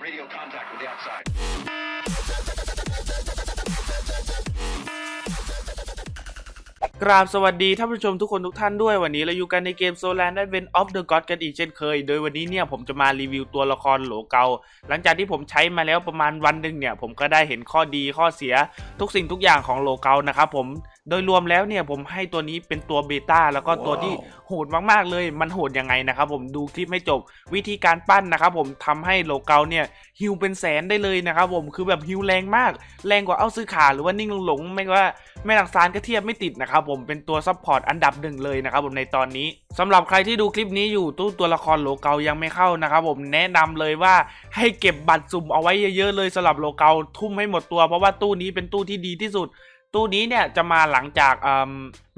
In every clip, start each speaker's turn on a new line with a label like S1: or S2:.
S1: Radio contact with the outside.
S2: กราบสวัสดีท่านผู้ชมทุกคนทุกท่านด้วยวันนี้เราอยู่กันในเกม Solar Advent of the God กันอีกเช่นเคย โดยวันนี้เนี่ยผมจะมารีวิวตัวละครโหลเกา หลังจากที่ผมใช้มาแล้วประมาณวันหนึ่งเนี่ยผมก็ได้เห็นข้อดีข้อเสียทุกสิ่งทุกอย่างของโหลเกานะครับผมโดยรวมแล้วเนี่ยผมให้ตัวนี้เป็นตัวเบต้าแล้วก็ตัวที่โหดมากๆเลยมันโหดยังไงนะครับผมดูคลิปให้จบวิธีการปั้นนะครับผมทำให้โลเกาเนี่ยฮิวเป็นแสนได้เลยนะครับผมคือแบบฮิวแรงมาก แรงกว่าเอาซื้อขาหรือว่านิ่งหลงๆไม่ว่าแม่หลักซานก็เทียบไม่ติดนะครับผมผมเป็นตัวซัพพอร์ตอันดับหนึ่งเลยนะครับผมในตอนนี้สำหรับใครที่ดูคลิปนี้อยู่ตู้ตัวละครโลเกายังไม่เข้านะครับผมแนะนำเลยว่าให้เก็บบัตรสุ่มเอาไว้เยอะๆเลยสำหรับโลเกาทุ่มให้หมดตัวเพราะว่าตู้นี้เป็นตู้ที่ดีที่สุด ตู้นี้เนี่ยจะมาหลังจาก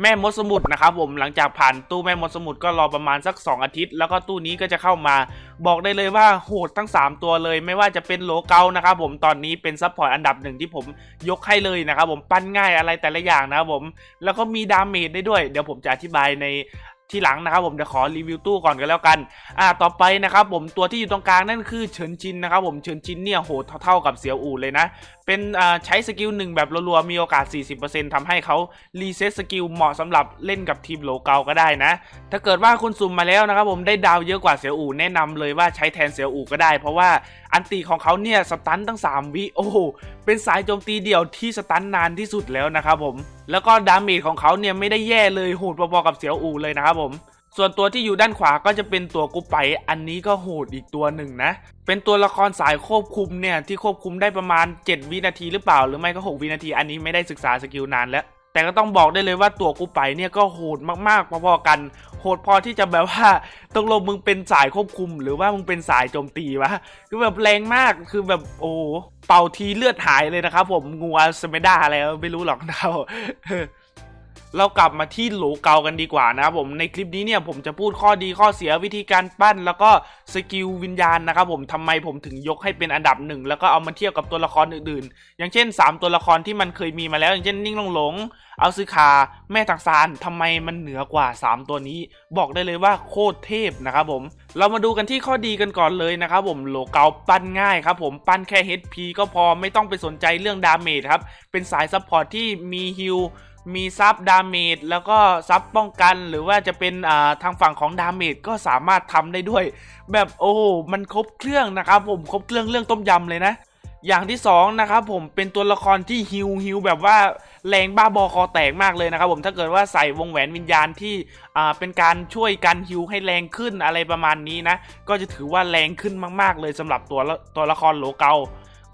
S2: แม่มดสมุดนะครับผมหลังจากผ่านตู้แม่มดสมุดก็รอประมาณสัก 2 อาทิตย์ แล้วก็ตู้นี้ก็จะเข้ามาบอกได้เลยว่าโหดทั้ง 3 ตัวเลย ไม่ว่าจะเป็นโลเกานะครับผมตอนนี้เป็นซัพพอร์ตอันดับหนึ่งที่ผมยกให้เลยนะครับผมปั้นง่ายอะไรแต่ละอย่างนะครับผมแล้วก็มีดาเมจได้ด้วย เดี๋ยวผมจะอธิบายใน ที่หลังนะครับผมเดี๋ยวขอรีวิวตู้ก่อนกันแล้วกัน อ่า ต่อไปนะครับผมตัวที่อยู่ตรงกลางนั่นคือเฉินจินนะครับผมเฉินจินเนี่ยโหเท่าๆกับเสียวอู่เลยนะ เป็นอ่าใช้สกิลหนึ่งแบบรัวๆมีโอกาส 40%ทำให้เขารีเซ็ตสกิลเหมาะสำหรับเล่นกับทีมโหลเกาก็ได้นะ ถ้าเกิดว่าคุณสุ่มมาแล้วนะครับผมได้ดาวเยอะกว่าเสียวอู่แนะนำเลยว่าใช้แทนเสียวอู่ก็ได้ เพราะว่าอันตีของเขาเนี่ยสตันตั้ง 3 วิโอ้ เป็นสายโจมตีเดี่ยวที่สตันนานที่สุดแล้วนะครับผม แล้วก็ดาเมจของเขาเนี่ยไม่ได้แย่เลยโหดพอๆกับเสียวอูเลยนะครับผมส่วนตัวที่อยู่ด้านขวาก็จะเป็นตัวกุปไป อันนี้ก็โหดอีกตัวหนึ่งนะ เป็นตัวละครสายควบคุมเนี่ยที่ควบคุมได้ประมาณ 7 วินาทีหรือเปล่า หรือไม่ก็ 6 วินาที อันนี้ไม่ได้ศึกษาสกิลนานแล้ว แต่ก็ต้องบอกได้เลยว่าตัวกูไปเนี่ยก็โหดมากๆพอๆกัน โหดพอที่จะแบบว่าตกลงมึงเป็นสายควบคุม หรือว่ามึงเป็นสายโจมตีวะคือแบบแรงมากคือแบบโอ้เป่าทีเลือดหายเลยนะครับผมงัวสเมด้าอะไรไม่รู้หรอกนะครับ เรากลับมาที่โหลเกากันดีกว่านะครับผมในคลิปนี้เนี่ยผมจะพูดข้อดีข้อเสียวิธีการปั้น แล้วก็สกิลวิญญาณนะครับผมทำไมผมถึงยกให้เป็นอันดับหนึ่งแล้วก็เอามาเทียบกับตัวละครอื่นๆ อย่างเช่น 3 ตัวละครที่มันเคยมีมาแล้ว อย่างเช่นนิ่งลงหลงเอาซึคาแม่ตักซานทำไมมันเหนือกว่า 3 ตัวนี้ บอกได้เลยว่าโคตรเทพนะครับผมเรามาดูกันที่ข้อดีกันก่อนเลยนะครับผมโหลเกาปั้นง่ายครับผมปั้นแค่ HP ก็พอไม่ต้องไปสนใจเรื่องดาเมจครับเป็นสายซัพพอร์ตที่มีฮิล มีซับดาเมจแล้วก็ซับป้องกันหรือว่าจะเป็นอ่าทางฝั่งของดาเมจก็สามารถทำได้ด้วย แบบโอ้มันครบเครื่องนะครับผมครบเครื่องเรื่องต้มยำเลยนะ อย่างที่สองนะครับผมเป็นตัวละครที่ฮิวฮิวแบบว่าแรงบ้าบอคอแตกมากเลยนะครับผมถ้าเกิดว่าใส่วงแหวนวิญญาณที่อ่าเป็นการช่วยกันฮิวให้แรงขึ้นอะไรประมาณนี้นะ ก็จะถือว่าแรงขึ้นมาก ๆ เลยสำหรับตัวตัวละครโหลเกา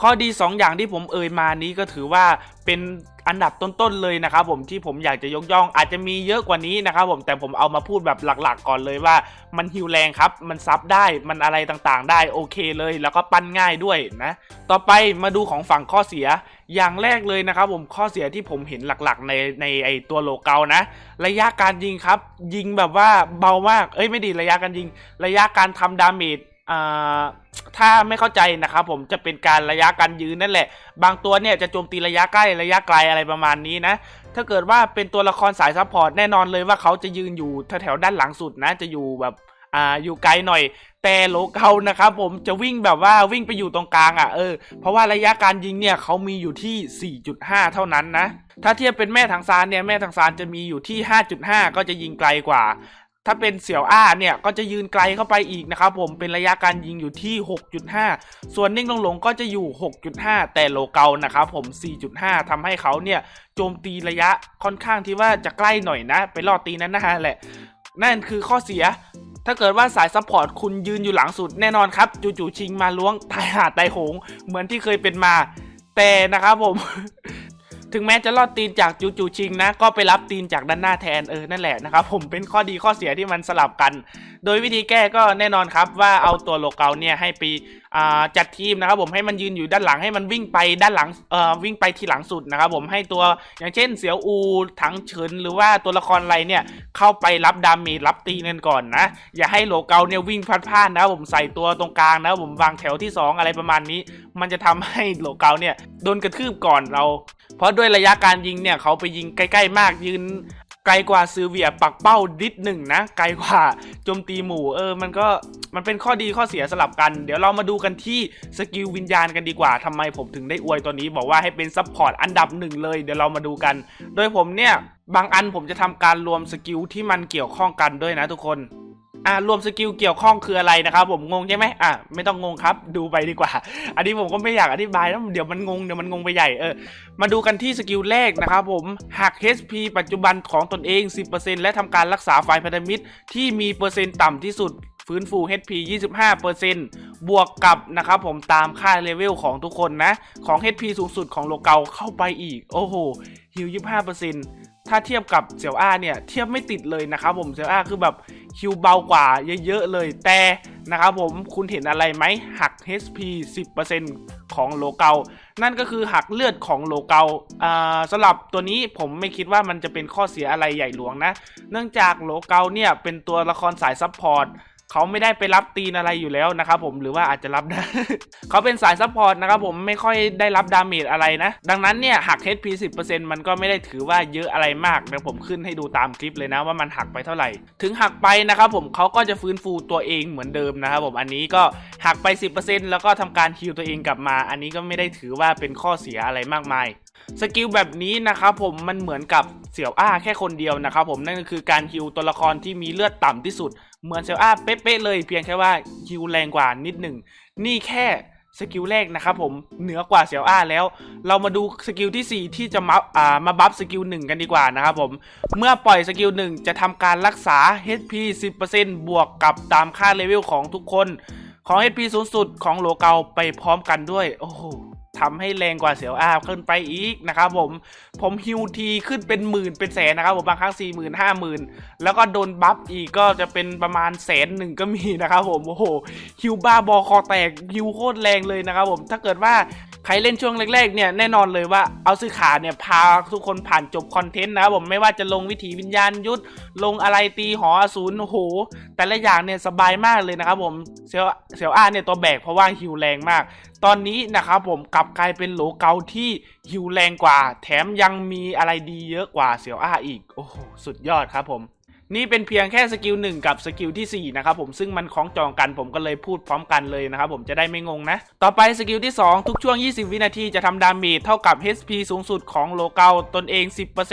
S2: ข้อดี 2 อย่างที่ผมเอ่ยมานี้ก็ถือว่าเป็นอันดับต้นๆเลยนะครับผมที่ผมอยากจะยกย่องอาจจะมีเยอะกว่านี้นะครับผมแต่ผมเอามาพูดแบบหลักๆ ก่อนเลยว่า มันฮิวแรงครับ มันซับได้มันอะไรต่างๆ ได้โอเคเลย แล้วก็ปั้นง่ายด้วยนะ ต่อไปมาดูของฝั่งข้อเสียอย่างแรกเลยนะครับผมข้อเสียที่ผมเห็นหลักๆ ในในไอตัวโลเกานะ ระยะการยิงครับ ยิงแบบว่าเบามาก เอ้ยไม่ดีระยะการยิง ระยะการทำดาเมจ ถ้าไม่เข้าใจนะครับผมจะเป็นการระยะการยืนนั่นแหละ บางตัวเนี่ยจะโจมตีระยะใกล้ระยะไกลอะไรประมาณนี้นะ ถ้าเกิดว่าเป็นตัวละครสายซัพพอร์ตแน่นอนเลยว่าเขาจะยืนอยู่แถวด้านหลังสุดนะ จะอยู่แบบอ่าอยู่ไกลหน่อย แต่โลเกานะครับผมจะวิ่งแบบว่าวิ่งไปอยู่ตรงกลางอะ่ะเออเพราะว่าระยะการยิงเนี่ยเขามีอยู่ที่ 4.5 เท่านั้นนะถ้าเทียบเป็นแม่ทางซานเนี่ยแม่ทางซานจะมีอยู่ที่ 5.5 ก็จะยิงไกลกว่า ถ้าเป็นเสี่ยวอ้าเนี่ยก็จะยืนไกลเข้าไปอีกนะครับผมเป็นระยะการยิงอยู่ที่ 6.5 ส่วนนิ่งลงหลงก็จะอยู่ 6.5 แต่โลเกานะครับผม 4.5ทำให้เขาเนี่ยโจมตีระยะค่อนข้างที่ว่าจะใกล้หน่อยนะ ไปรอดตีนั้นนะฮะแหละ นั่นคือข้อเสียถ้าเกิดว่าสายซัพพอร์ตคุณยืนอยู่หลังสุดแน่นอนครับ จู่ๆชิงมาล้วงตายหาตายโหง เหมือนที่เคยเป็นมา แต่นะครับผม ถึงแม้จะรอดตีนจากจูจูชิงนะ ก็ไปรับตีนจากด้านหน้าแทนเออนั่นแหละนะครับผมเป็นข้อดีข้อเสียที่มันสลับกัน โดยวิธีแก้ก็แน่นอนครับว่าเอาตัวโลเกาเนี่ยให้ไป จัดทีมนะครับผมให้มันยืนอยู่ด้านหลังให้มันวิ่งไปด้านหลังวิ่งไปทีหลังสุดนะครับผมให้ตัวอย่างเช่นเสียวอูถังเฉินหรือว่าตัวละครอะไรเนี่ยเข้าไปรับดาเมจรับตีเงินก่อนนะ อย่าให้โลเกาเนี่ยวิ่งพลาดพลาดนะครับผมใส่ตัวตรงกลางนะครับผมวางแถวที่สองอะไรประมาณนี้ มันจะทำให้โลเกาเนี่ยโดนกระทืบก่อนเรา เพราะด้วยระยะการยิงเนี่ยเขาไปยิงใกล้ ๆ มากยืน ไกลกว่าซือเวียปักเป้าดิดหนึ่งนะ ไกลกว่าโจมตีหมู่เออ มันก็มันเป็นข้อดีข้อเสียสลับกัน เดี๋ยวเรามาดูกันที่สกิลวิญญาณกันดีกว่าทำไมผมถึงได้อวยตัวนี้ บอกว่าให้เป็นซัพพอร์ตอันดับหนึ่งเลยเดี๋ยวเรามาดูกัน โดยผมเนี่ยบางอันผมจะทำการรวมสกิลที่มันเกี่ยวข้องกันด้วยนะทุกคน อ่ารวมสกิลเกี่ยวข้องคืออะไรนะครับ ผมงงใช่ไหมอะไม่ต้องงงครับ ดูไปดีกว่า อันนี้ผมก็ไม่อยากอธิบายนะเดี๋ยวมันงงเดี๋ยวมันงงไปใหญ่เออมาดูกันที่สกิลแรกนะครับผมหัก HP ปัจจุบันของตนเอง 10%และทำการรักษาไฟพันธมิตรที่มีเปอร์เซ็นต์ต่ำที่สุดฟื้นฟู HP 25%บวกกับนะครับผมตามค่าเลเวลของทุกคนนะ ของ HP สูงสุดของโลเกาเข้าไปอีก โอ้โหฮิว25% ถ้าเทียบกับเสี่ยวอ้าเนี่ยเทียบไม่ติดเลยนะครับผมเสี่ยวอ้าคือแบบคิวเบากว่าเยอะๆเลยแต่นะครับผมคุณเห็นอะไรไหมหัก HP 10%ของโลเกา นั่นก็คือหักเลือดของโลเกาอ่าสำหรับตัวนี้ผมไม่คิดว่ามันจะเป็นข้อเสียอะไรใหญ่หลวงนะ เนื่องจากโลเกาเนี่ยเป็นตัวละครสายซับพอร์ต เขาไม่ได้ไปรับตีนอะไรอยู่แล้วนะครับผมหรือว่าอาจจะรับได้เขาเป็นสายซัพพอร์ตนะครับผมไม่ค่อยได้รับดาเมจอะไรนะ ดังนั้นเนี่ยหัก HP 10%มันก็ไม่ได้ถือว่าเยอะอะไรมากเดี๋ยวผมขึ้นให้ดูตามคลิปเลยนะว่ามันหักไปเท่าไหร่ ถึงหักไปนะครับผมเขาก็จะฟื้นฟูตัวเองเหมือนเดิมนะครับผมอันนี้ก็หักไป 10%แล้วก็ทำการฮิลตัวเองกลับมา อันนี้ก็ไม่ได้ถือว่าเป็นข้อเสียอะไรมากมายสกิลแบบนี้นะครับผมมันเหมือนกับเสี่ยวอ้าแค่คนเดียวนะครับผมนั่นก็คือการฮิวตัวละครที่มีเลือดต่ำที่สุด เหมือนเสี่ยวอาเป๊ะๆเลยเพียงแค่ว่าฮิวแรงกว่านิดหนึ่ง นี่แค่สกิลแรกนะครับผมเหนือกว่าเสี่ยวอ้าแล้ว เรามาดูสกิลทีสี่4 ที่จะมาอ่ามาบัฟสกิลหนึ่งกันดีกว่านะครับผมเมื่อปล่อยสกิลหนึ่งจะทำการรักษา HP 10%บวกกับตามค่าเลเวลของทุกคน ของ HP สูงสุดของโลเกาไปพร้อมกันด้วย โอ้โห ทำให้แรงกว่าเสียวอาขึ้นไปอีกนะครับผมผมฮิวทีขึ้นเป็นหมื่นเป็นแสนนะครับผมบางครั้งสี่หมื่นห้าหมื่นแล้วก็โดนบัฟอีกก็จะเป็นประมาณแสนหนึ่งก็มีนะครับผมโอ้โหฮิวบ้าบอคอแตกฮิวโคตรแรงเลยนะครับผมถ้าเกิดว่า ใครเล่นช่วงแรกๆเนี่ยแน่นอนเลยว่าเอาซื้อขาเนี่ยพาทุกคนผ่านจบคอนเทนต์นะครับผมไม่ว่าจะลงวิถีวิญญาณยุทธลงอะไรตีหออสูรโอ้โหแต่ละอย่างเนี่ยสบายมากเลยนะครับผมเซลเซลอาเนี่ยตัวแบกเพราะว่าฮิวแรงมาก ตอนนี้นะครับผมกลับกลายเป็นโหลเกาที่ฮิวแรงกว่า แถมยังมีอะไรดีเยอะกว่าเสี่ยวอาอีกโอ้โหสุดยอดครับผม นี่เป็นเพียงแค่สกิลหนึ่งกับสกิลที่4นะครับผมซึ่งมันคล้องจองกันผมก็เลยพูดพร้อมกันเลยนะครับผมจะได้ไม่งงนะ ต่อไปสกิลที่ 2 ทุกช่วง 20 วินาทีจะทำดาเมจเท่ากับ HP สูงสุดของโลเกาตนเอง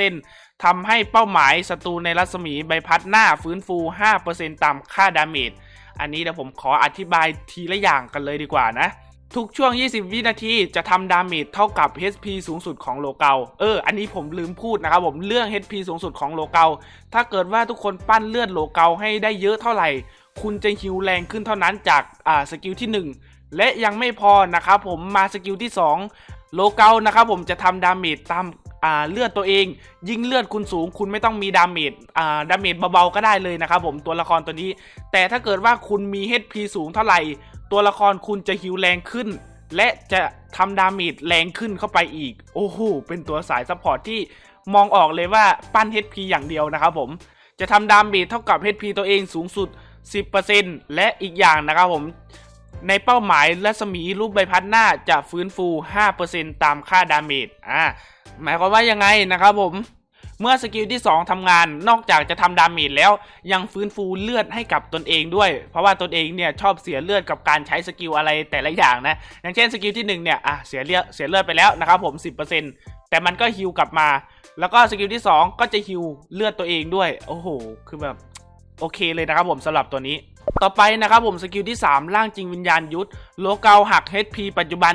S2: 10%ทำให้เป้าหมายศัตรูในรัศมีใบพัดหน้าฟื้นฟู 5%ตามค่าดาเมจอันนี้เดี๋ยวผมขออธิบายทีละอย่างกันเลยดีกว่านะ ทุกช่วง 20 วินาทีจะทำดาเมจเท่ากับ HP สูงสุดของโลเกาเออ อันนี้ผมลืมพูดนะครับผมเรื่อง HP สูงสุดของโลเกาถ้าเกิดว่าทุกคนปั้นเลือดโลเกาให้ได้เยอะเท่าไหร่ คุณจะฮิวแรงขึ้นเท่านั้นจากอ่าสกิลที่ 1 และยังไม่พอนะครับผมมาสกิลที่ 2 โลเกานะครับผมจะทำดาเมจตามอ่าเลือดตัวเอง ยิ่งเลือดคุณสูง คุณไม่ต้องมีดาเมจอ่าดาเมจเบาๆก็ได้เลยนะครับผมตัวละครตัวนี้ แต่ถ้าเกิดว่าคุณมี HP สูงเท่าไหร่ ตัวละครคุณจะฮิวแรงขึ้น และจะทำดาเมจแรงขึ้นเข้าไปอีก โอ้โห เป็นตัวสายซัพพอร์ตที่มองออกเลยว่าปั้น HP อย่างเดียวนะครับผม จะทำดาเมจเท่ากับ HP ตัวเองสูงสุด 10%และอีกอย่างนะครับผมในเป้าหมายรัศมีรูปใบพัดหน้าจะฟื้นฟู 5%ตามค่าดาเมจ อ่า หมายความว่ายังไงนะครับผม เมื่อสกิลที่ 2ทำงานนอกจากจะทำดาเมจแล้วยังฟื้นฟูเลือดให้กับตนเองด้วย เพราะว่าตนเองเนี่ยชอบเสียเลือดกับการใช้สกิลอะไรแต่ละอย่างนะ อย่างเช่นสกิลที่1เนี่ยอะเสียเลือดเสียเลือดไปแล้วนะครับผม 10%แต่มันก็ฮิวกลับมา แล้วก็สกิลที่ 2 ก็จะฮิวเลือดตัวเองด้วย โอ้โห คือแบบโอเคเลยนะครับผมสำหรับตัวนี้ ต่อไปนะครับผมสกิลที่ 3 ร่างจริงวิญญาณยุทธโลเกาหัก HP ปัจจุบัน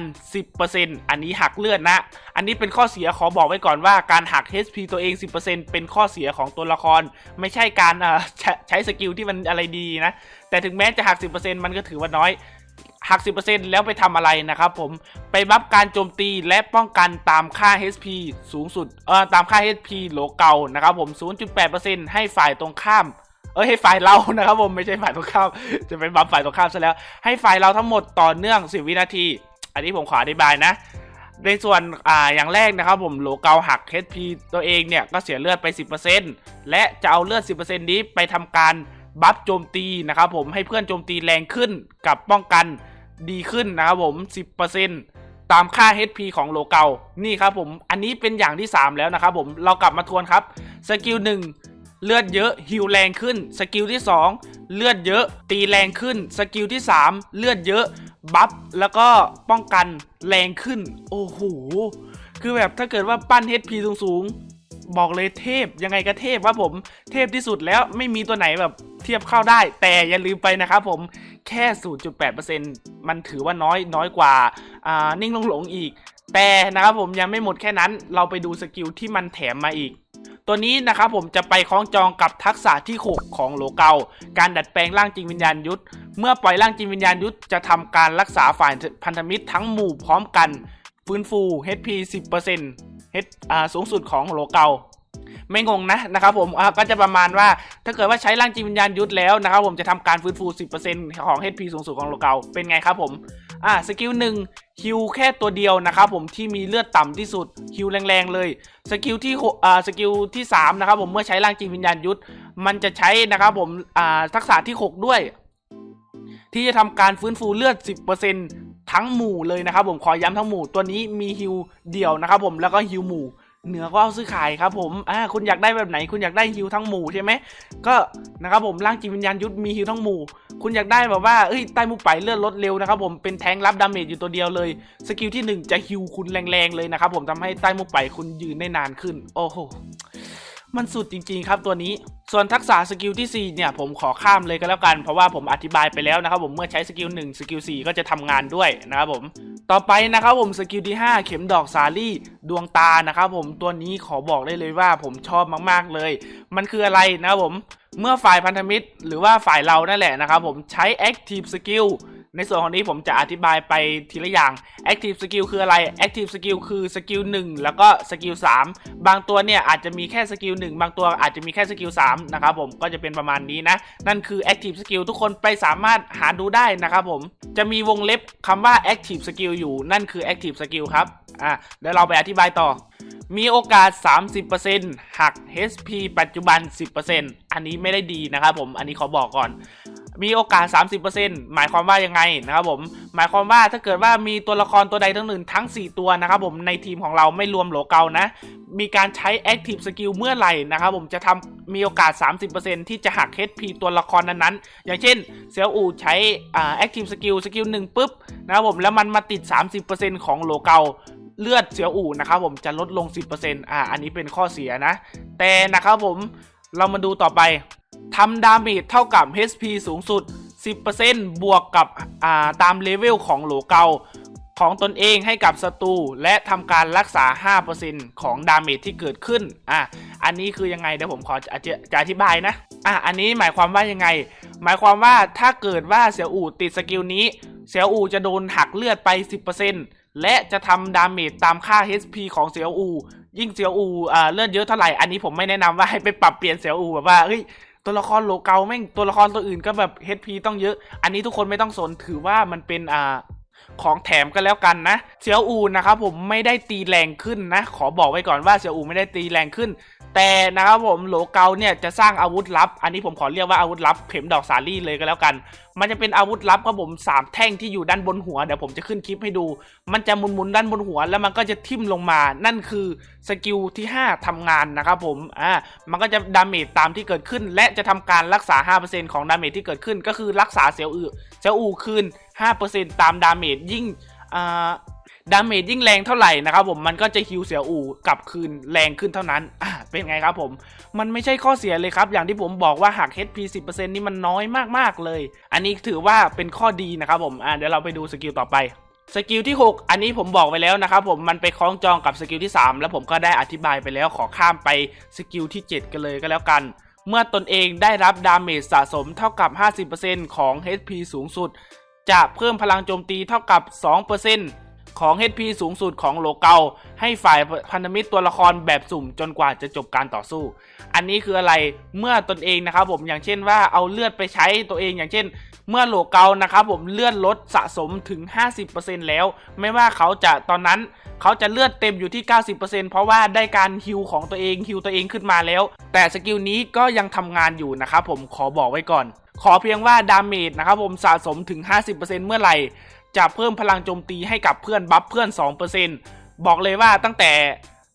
S2: 10%อันนี้หักเลือดนะ อันนี้เป็นข้อเสียขอบอกไว้ก่อนว่าการหัก HP ตัวเอง 10%เป็นข้อเสียของตัวละคร ไม่ใช่การใช้สกิลที่มันอะไรดีนะ แต่ถึงแม้จะหัก 10%มันก็ถือว่าน้อยหัก 10%แล้วไปทำอะไรนะครับผมไปบัฟการโจมตีและป้องกันตามค่า HP สูงสุดเอ่อตามค่า HP โลเกานะครับผม 0.8%ให้ฝ่ายตรงข้าม เอ้ยให้ฝ่ายเรานะครับผมไม่ใช่ฝ่ายตรงข้ามจะเป็นบัฟฝ่ายตรงข้ามซะแล้ว ให้ฝ่ายเราทั้งหมดต่อเนื่อง 10 วินาที อันนี้ผมขออธิบายนะ ในส่วนอ่าอย่างแรกนะครับผมโลเกาหัก HP ตัวเองเนี่ยก็เสียเลือดไป 10%และจะเอาเลือด 10%นี้ไปทำการบัฟโจมตีนะครับผมให้เพื่อนโจมตีแรงขึ้นกับป้องกันดีขึ้นนะครับผม 10%ตามค่า HP ของโลเกานี่ครับผมอันนี้เป็นอย่างที่ 3 แล้วนะครับผมเรากลับมาทวนครับสกิล1 เลือดเยอะฮิวแรงขึ้น สกิลที่ 2 เลือดเยอะตีแรงขึ้น สกิลที่ 3 เลือดเยอะบัฟแล้วก็ป้องกันแรงขึ้น โอ้โห คือแบบถ้าเกิดว่าปั้น HP สูงๆ บอกเลยเทพยังไงก็เทพว่าผมเทพที่สุดแล้วไม่มีตัวไหนแบบเทียบเข้าได้ แต่อย่าลืมไปนะครับผมแค่ 0.8%มันถือว่าน้อยน้อยกว่าอ่านิ่งลงหลงอีก แต่นะครับผมยังไม่หมดแค่นั้นเราไปดูสกิลที่มันแถมมาอีก ตัวนี้นะครับผมจะไปคล้องจองกับทักษะที่6ของโลเกาการดัดแปลงร่างจริงวิญญาณยุทธ เมื่อปล่อยร่างจริงวิญญาณยุทธจะทำการรักษาฝ่ายพันธมิตรทั้งหมู่พร้อมกัน ฟื้นฟู HP 10% H อ่าสูงสุดของโลเกา ไม่งงนะนะครับผมก็จะประมาณว่าถ้าเกิดว่าใช้ร่างจิตวิญญาณยุทธแล้วนะครับผมจะทำการฟื้นฟู 10%ของ HP สูงสุดของโลเกาเป็นไงครับผมอ่าสกิลหนึ่งฮิวแค่ตัวเดียวนะครับผมที่มีเลือดต่ำที่สุดฮิวแรงๆเลยสกิลที่หกอ่าสกิลที่สามนะครับผมเมื่อใช้ร่างจิตวิญญาณยุทธมันจะใช้นะครับผมอ่าทักษะที่ 6 ด้วย ที่จะทำการฟื้นฟูเลือด 10%ทั้งหมู่เลยนะครับผมขอย้ำทั้งหมู่ตัวนี้มีฮิวเดี่ยวนะครับผมแล้วก็ฮิวหมู่ เหนือก็เอาซื้อขายครับผมอ่าคุณอยากได้แบบไหน คุณอยากได้ฮิวทั้งหมู่ใช่ไหมก็นะครับผมร่างจิตวิญญาณยุทธมีฮิวทั้งหมู่ คุณอยากได้แบบว่าเอ้ยใต้มุกไปเลือดลดเร็วนะครับผมเป็นแทงรับดาเมจอยู่ตัวเดียวเลย สกิลที่หนึ่งจะฮิวคุณแรงๆเลยนะครับผมทำให้ใต้มุกไปคุณยืนได้นานขึ้น โอ้โห มันสุดจริงๆครับตัวนี้ ส่วนทักษะสกิลที่ 4 เนี่ยผมขอข้ามเลยก็แล้วกัน เพราะว่าผมอธิบายไปแล้วนะครับผมเมื่อใช้สกิล1สกิล4ก็จะทำงานด้วยนะครับผม ต่อไปนะครับผมสกิลที่ 5 เข็มดอกสาลี่ดวงตานะครับผมตัวนี้ขอบอกได้เลยว่าผมชอบมากๆเลย มันคืออะไรนะครับผมเมื่อฝ่ายพันธมิตร หรือว่าฝ่ายเรานั่นแหละนะครับผมใช้ Active Skill ในส่วนของนี้ผมจะอธิบายไปทีละอย่าง Active Skill คืออะไร Active Skill คือสกิล1แล้วก็สกิล3บางตัวเนี่ยอาจจะมีแค่สกิล1บางตัวอาจจะมีแค่สกิล3นะครับผมก็จะเป็นประมาณนี้นะ นั่นคือ Active Skill ทุกคนไปสามารถหาดูได้นะครับผมจะมีวงเล็บคำว่า Active Skill อยู่นั่นคือ Active Skill ครับ อะเดี๋ยวเราไปอธิบายต่อ มีโอกาส 30%หัก HP ปัจจุบัน 10%อันนี้ไม่ได้ดีนะครับผม อันนี้ขอบอกก่อน มีโอกาส 30%หมายความว่ายังไงนะครับผม หมายความว่าถ้าเกิดว่ามีตัวละครตัวใดทั้งหนึ่งทั้ง 4 ตัวนะครับผม ในทีมของเราไม่รวมโหลเกานะ มีการใช้ Active Skill เมื่อไหร่นะครับผม จะทำมีโอกาส 30%ที่จะหัก HP ตัวละครนั้นๆ อย่างเช่น เซลอูใช้อ่า Active Skill สกิลหนึ่งปุ๊บนะครับผม แล้วมันมาติด 30%ของโหลเกา เลือดเสียวอู่นะครับผมจะลดลง 10%อ่าอันนี้เป็นข้อเสียนะ แต่นะครับผมเรามาดูต่อไปทำดาเมจเท่ากับ HP สูงสุด 10%บวกกับอ่าตามเลเวลของโหลเกาของตนเองให้กับศัตรูและทำการรักษา 5%ของดาเมจที่เกิดขึ้นอะอันนี้คือยังไงเดี๋ยวผมขอจะจะอธิบายนะอะอันนี้หมายความว่ายังไง หมายความว่าถ้าเกิดว่าเสี่ยวอู่ติดสกิลนี้ เสี่ยวอู่จะโดนหักเลือดไป 10% และจะทำดาเมจตามค่า HP ของเซียวอู ยิ่งเซียวอูอ่าเลื่อนเยอะเท่าไหร่ อันนี้ผมไม่แนะนำว่าให้ไปปรับเปลี่ยนเซียวอูแบบว่าเฮ้ยตัวละครโลเกาแม่งตัวละครตัวอื่นก็แบบ HP ต้องเยอะ อันนี้ทุกคนไม่ต้องสนถือว่ามันเป็นอ่า ของแถมกันแล้วกันนะ เซียวอูนะครับผมไม่ได้ตีแรงขึ้นนะ ขอบอกไว้ก่อนว่าเซียวอูไม่ได้ตีแรงขึ้น แต่นะครับผมโหลเกาเนี่ยจะสร้างอาวุธลับ อันนี้ผมขอเรียกว่าอาวุธลับเข็มดอกสาลี่เลยก็แล้วกัน มันจะเป็นอาวุธลับครับผมสามแท่งที่อยู่ด้านบนหัวเดี๋ยวผมจะขึ้นคลิปให้ดู มันจะหมุนๆด้านบนหัว แล้วมันก็จะทิ่มลงมา นั่นคือสกิลที่ 5ทำงานนะครับผมอ่ามันก็จะดาเมจตามที่เกิดขึ้น และจะทำการรักษา 5%ของดาเมจที่เกิดขึ้นก็คือรักษาเซลล์อืเซลล์อูคืน 5%ตามดาเมจยิ่งดาเมจยิ่งแรงเท่าไหร่นะครับผมมันก็จะฮิวเสียอูกลับคืนแรงขึ้นเท่านั้นอ่าเป็นไงครับผม มันไม่ใช่ข้อเสียเลยครับ อย่างที่ผมบอกว่าหัก HP 10%นี่มันน้อยมากๆเลย อันนี้ถือว่าเป็นข้อดีนะครับผมอ่าเดี๋ยวเราไปดูสกิลต่อไปสกิลที่ 6 อันนี้ผมบอกไว้แล้วนะครับผมมันไปคล้องจองกับสกิลที่ 3 แล้วผมก็ได้อธิบายไปแล้วขอข้ามไปสกิลที่ 7 กันเลยก็แล้วกัน เมื่อตนเองได้รับดาเมจสะสมเท่ากับ 50%ของ HP สูงสุด จะเพิ่มพลังโจมตีเท่ากับ 2%ของ HP สูงสุดของโลเกาให้ฝ่ายพันธมิตรตัวละครแบบสุ่มจนกว่าจะจบการต่อสู้ อันนี้คืออะไรเมื่อตนเองนะครับผมอย่างเช่นว่าเอาเลือดไปใช้ตัวเองอย่างเช่น เมื่อโลเกานะครับผมเลือดลดสะสมถึง 50%แล้ว ไม่ว่าเขาจะตอนนั้น เขาจะเลือดเต็มอยู่ที่ 90%เพราะว่าได้การฮิวของตัวเองฮิวตัวเองขึ้นมาแล้ว แต่สกิลนี้ก็ยังทำงานอยู่นะครับผมขอบอกไว้ก่อน ขอเพียงว่าดาเมจนะครับผมสะสมถึง 50%เมื่อไหร่จะเพิ่มพลังโจมตีให้กับเพื่อนบัฟเพื่อน 2%บอกเลยว่าตั้งแต่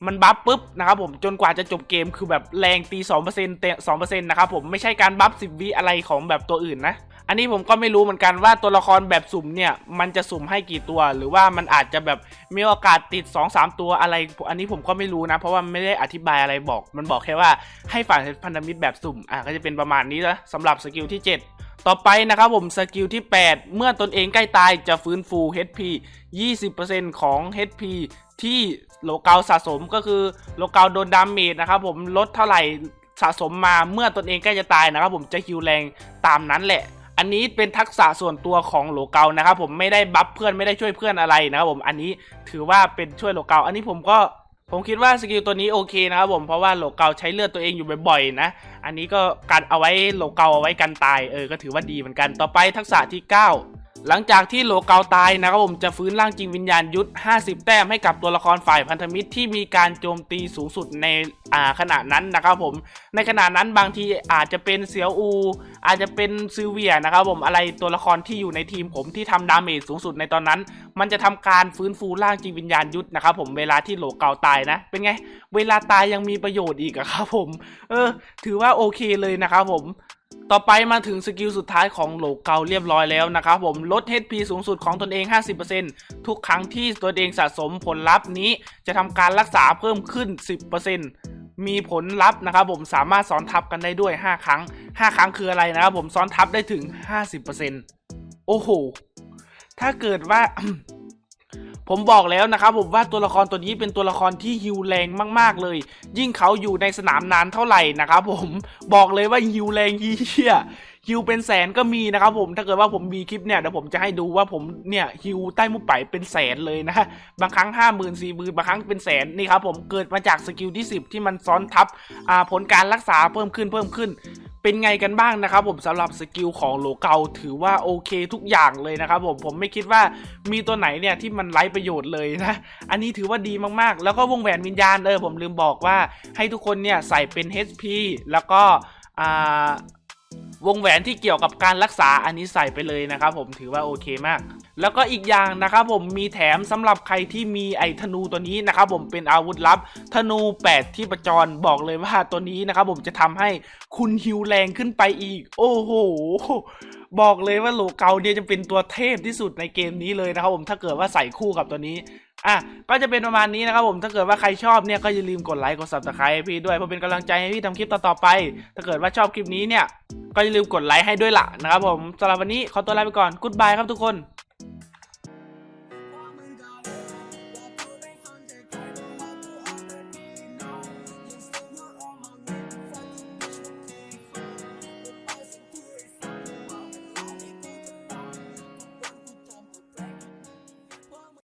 S2: มันบัฟปุ๊บนะครับผมจนกว่าจะจบเกมคือแบบแรงตี 2%เตะ2%นะครับผมไม่ใช่การบัฟ10วิอะไรของแบบตัวอื่นนะ อันนี้ผมก็ไม่รู้เหมือนกันว่าตัวละครแบบสุ่มเนี่ย มันจะสุ่มให้กี่ตัว หรือว่ามันอาจจะแบบมีโอกาสติด 2-3 ตัวอะไร อันนี้ผมก็ไม่รู้นะ เพราะว่าไม่ได้อธิบายอะไรบอก มันบอกแค่ว่าให้ฝ่ายพันธมิตรแบบสุ่มอะก็จะเป็นประมาณนี้นะสำหรับสกิลที่ 7 ต่อไปนะครับผมสกิลที่ 8 เมื่อตนเองใกล้ตายจะฟื้นฟู HP 20%ของ HP ที่โลเกาสะสมก็คือโลเกาโดนดาเมจนะครับผมลดเท่าไหร่สะสมมาเมื่อตนเองใกล้จะตายนะครับผมจะฮิวแรงตามนั้นแหละ อันนี้เป็นทักษะส่วนตัวของโลเกานะครับผมไม่ได้บัฟเพื่อนไม่ได้ช่วยเพื่อนอะไรนะครับผมอันนี้ถือว่าเป็นช่วยโลเกาอันนี้ผมก็ ผมคิดว่าสกิลตัวนี้โอเคนะครับผมเพราะว่าโลเกาใช้เลือดตัวเองอยู่บ่อยๆนะ อันนี้ก็การเอาไว้โลเกาเอาไว้กันตายเออก็ถือว่าดีเหมือนกันต่อไปทักษะที่ 9 หลังจากที่โลเกาตายนะครับผมจะฟื้นร่างจริงวิญญาณยุทธ 50 แต้มให้กับตัวละครฝ่ายพันธมิตรที่มีการโจมตีสูงสุดในอ่าขณะนั้นนะครับผม ในขณะนั้นบางทีอาจจะเป็นเซียวอู อาจจะเป็นซิเวียนะครับผมอะไรตัวละครที่อยู่ในทีมผมที่ทำดาเมจสูงสุดในตอนนั้น มันจะทำการฟื้นฟูร่างจริงวิญญาณยุทธนะครับผมเวลาที่โลเกาตายนะ เป็นไง เวลาตายยังมีประโยชน์อีกอะครับผม เออ ถือว่าโอเคเลยนะครับผม ต่อไปมาถึงสกิลสุดท้ายของโหลเกาเรียบร้อยแล้วนะครับผมลด HP สูงสุดของตนเอง 50%ทุกครั้งที่ตนเองสะสมผลลัพธ์นี้จะทำการรักษาเพิ่มขึ้น 10%มีผลลัพธ์นะครับผมสามารถซ้อนทับกันได้ด้วย 5 ครั้ง 5 ครั้งคืออะไรนะครับผมซ้อนทับได้ถึง 50%โอ้โห ถ้าเกิดว่า ผมบอกแล้วนะครับผมว่าตัวละครตัวนี้เป็นตัวละครที่ฮิวแรงมากๆเลย ยิ่งเขาอยู่ในสนามนานเท่าไหร่นะครับผมบอกเลยว่าฮิวแรงเฮียฮิวเป็นแสนก็มีนะครับผมถ้าเกิดว่าผมมีคลิปเนี่ยเดี๋ยวผมจะให้ดูว่าผมเนี่ยฮิวใต้มุกไปเป็นแสนเลยนะบางครั้งห้าหมื่นสี่หมื่นบางครั้งเป็นแสนนี่ครับผมเกิดมาจากสกิลที่ 10 ที่มันซ้อนทับผลการรักษาเพิ่มขึ้นเพิ่มขึ้น เป็นไงกันบ้างนะครับผมสำหรับสกิลของโลเกาถือว่าโอเคทุกอย่างเลยนะครับผมผมไม่คิดว่ามีตัวไหนเนี่ยที่มันไร้ประโยชน์เลยนะ อันนี้ถือว่าดีมากๆ แล้วก็วงแหวนวิญญาณเออผมลืมบอกว่าให้ทุกคนเนี่ยใส่เป็น HP แล้วก็อ่าวงแหวนที่เกี่ยวกับการรักษาอันนี้ใส่ไปเลยนะครับผมถือว่าโอเคมาก แล้วก็อีกอย่างนะครับผมมีแถมสำหรับใครที่มีไอ้ธนูตัวนี้นะครับผมเป็นอาวุธลับ ธนู 8 ที่ประจรบอกเลยว่าตัวนี้นะครับผมจะทำให้คุณฮิวแรงขึ้นไปอีก โอ้โหบอกเลยว่าโลเกาเนี่ยจะเป็นตัวเทพที่สุดในเกมนี้เลยนะครับผมถ้าเกิดว่าใส่คู่กับตัวนี้อะก็จะเป็นประมาณนี้นะครับผมถ้าเกิดว่าใครชอบเนี่ยก็อย่าลืมกดไลค์กด subscribe ให้พี่ด้วยเพื่อเป็นกำลังใจให้พี่ทำคลิปต่อๆไป ถ้าเกิดว่าชอบคลิปนี้เนี่ยก็อย่าลืมกดไลค์ให้ด้วยล่ะนะครับผมสำหรับวันนี้ขอตัวลาไปก่อนกุ๊ดบายครับทุกคน